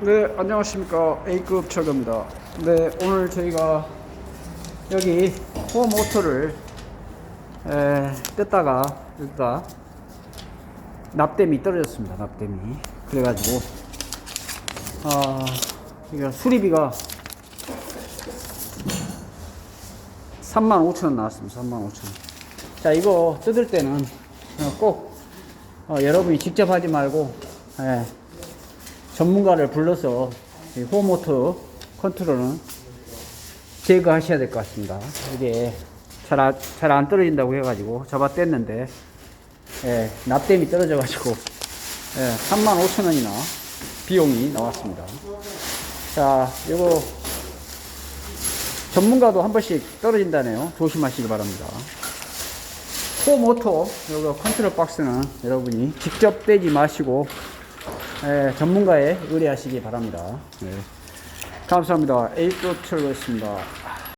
네, 안녕하십니까. A급 철거입니다. 네, 오늘 저희가 여기 코어 모터를 에, 뜯다가, 뜯다 납땜이 떨어졌습니다. 납땜이. 그래가지고, 아, 이거 수리비가 35,000원 나왔습니다. 35,000원. 자, 이거 뜯을 때는 어, 꼭 어, 여러분이 직접 하지 말고, 예, 전문가를 불러서 이 호모터 컨트롤은 제거하셔야 될 것 같습니다. 이게 잘안 떨어진다고 해가지고 잡아 뗐는데 예, 납땜이 떨어져가지고 예, 35,000원이나 비용이 나왔습니다. 자, 이거 전문가도 한 번씩 떨어진다네요. 조심하시기 바랍니다. 이거 컨트롤 박스는 여러분이 직접 떼지 마시고 예, 전문가에 의뢰하시기 바랍니다. 예. 감사합니다. 에이프 철로였습니다.